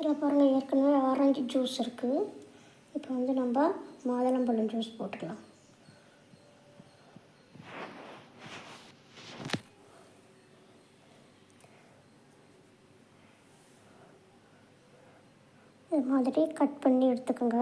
இதில் பாருங்கள் ஏற்கனவே ஆரஞ்சு ஜூஸ் இருக்குது இப்போ வந்து நம்ம மாதுளம்பழம் ஜூஸ் போட்டுக்கலாம். இது மாதிரி கட் பண்ணி எடுத்துக்கோங்க.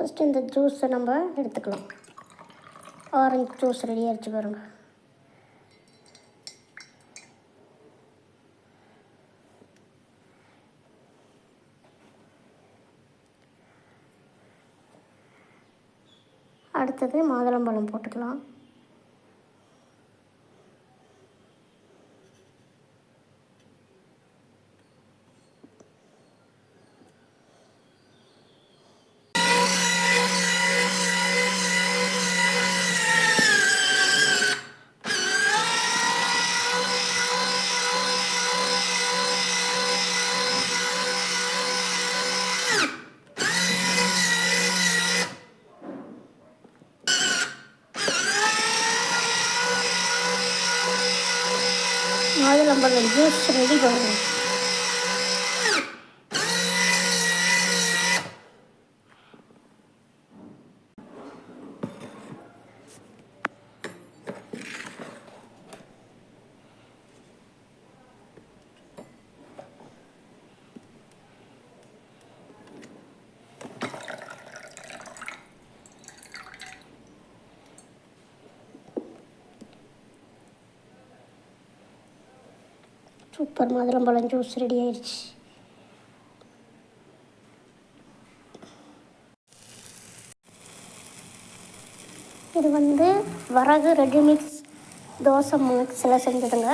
ஃபஸ்ட்டு இந்த ஜூஸை நம்ம எடுத்துக்கலாம். ஆரஞ்சு ஜூஸ் ரெடி ஆகிடுச்சு பாருங்கள் அடுத்தது மாதுளம்பழம் போட்டுக்கலாம். மாதுளம்பழம் ஜூஸ் ரெடி பண்ணுங்க சூப்பர் மாதுளம்பழம் ஜூஸ் ரெடி ஆயிடுச்சு. இது வந்து வரகு ரெடிமிக்ஸ் தோசை மிக்ஸில் செஞ்சதுங்க.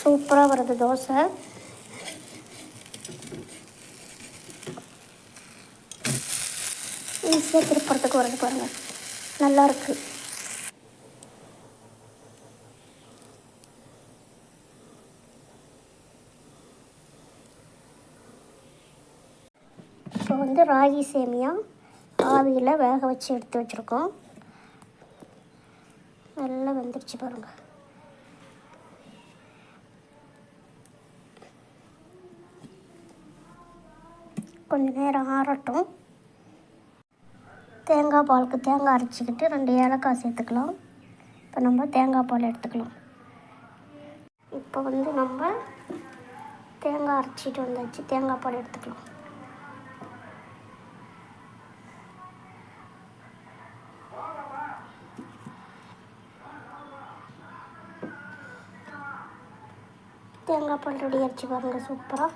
சூப்பராக வருது தோசை. ஈஸியாக திருப்புறத்துக்கு வருது பாருங்கள் நல்லா இப்போ வந்து ராகி சேமியா ஆவியில் வேக வச்சு எடுத்து வச்சுருக்கோம். நல்லா வெந்துருச்சு பாருங்கள் கொஞ்ச நேரம் ஆறட்டும். தேங்காய் பாலுக்கு தேங்காய் அரைச்சிக்கிட்டு ரெண்டு ஏலக்காய் சேர்த்துக்கலாம். இப்போ நம்ம தேங்காய் பால் எடுத்துக்கலாம். இப்போ வந்து நம்ம தேங்காய் அரைச்சிட்டு வந்தாச்சு. தேங்காய் பால் எடுத்துக்கலாம். தேங்காய் பால் ரெடி ஆச்சு பாருங்கள் சூப்பராக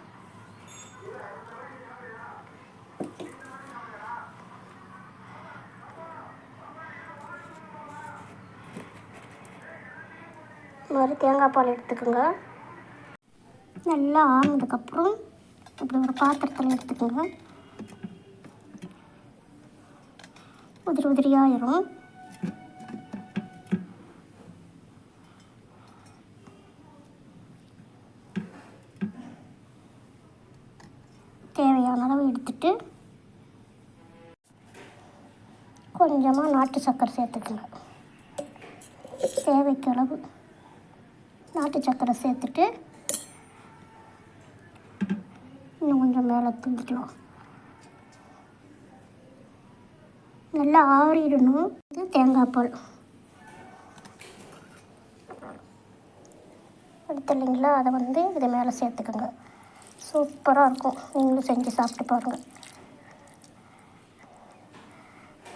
மாதிரி தேங்காய் பால் எடுத்துக்கோங்க. நல்லா ஆனதுக்கப்புறம் இப்படி ஒரு பாத்திரத்தில் எடுத்துக்கோங்க. உதிரி உதிரியாயிரும். சேர்த்துட்டு கொஞ்சமாக நாட்டு சர்க்கரை சேர்த்துக்கலாம். தேவைக்கு அளவு நாட்டு சர்க்கரை சேர்த்துட்டு இன்னும் கொஞ்சம் மேலே தூக்கிக்கலாம். நல்லா ஆறிடணும். இது தேங்காய் பால். அடுத்து இல்லைங்களா? அதை வந்து இது மேலே சேர்த்துக்கோங்க. சூப்பராக இருக்கும். நீங்களும் செஞ்சு சாப்பிட்டு பாருங்கள்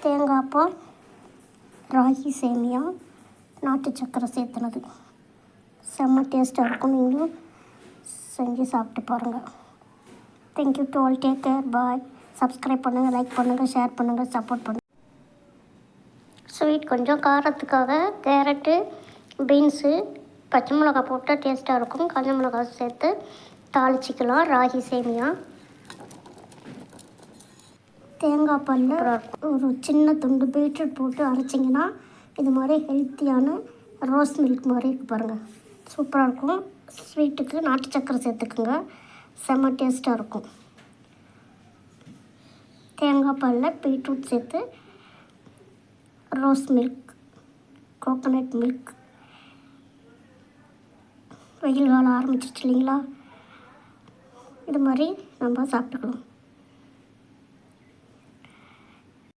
தேங்காய் பால் ராகி சேமியா நாட்டு சர்க்கரை சேர்த்துனது. செம்ம டேஸ்ட்டாக இருக்கும். நீங்களும் செஞ்சு சாப்பிட்டு பாருங்கள் thank you to all take care bye subscribe பண்ணுங்கள் லைக் பண்ணுங்கள் ஷேர் பண்ணுங்கள் சப்போர்ட் பண்ணுங்கள் ஸ்வீட் கொஞ்சம் காரத்துக்காக கேரட்டு பீன்ஸு பச்சை மிளகா போட்டால் டேஸ்ட்டாக இருக்கும். காஞ்ச மிளகா சேர்த்து தாளிச்சிக்கலாம். ராகி சேமியா. தேங்காய் பாலில் ஒரு சின்ன துண்டு பீட்ரூட் போட்டு அரைச்சிங்கன்னா இது மாதிரி ஹெல்த்தியான ரோஸ் மில்க் மாதிரி இருக்கு பாருங்கள் சூப்பராக இருக்கும். ஸ்வீட்டுக்கு நாட்டு சக்கரை சேர்த்துக்குங்க. செம்ம டேஸ்ட்டாக இருக்கும். தேங்காய் பாலில் பீட்ரூட் சேர்த்து ரோஸ் மில்க் கோகோனட் மில்க். வெயில் காலம் ஆரம்பிச்சிச்சு இல்லைங்களா? இது மாதிரி நம்ம சாப்பிட்டுக்கலாம்.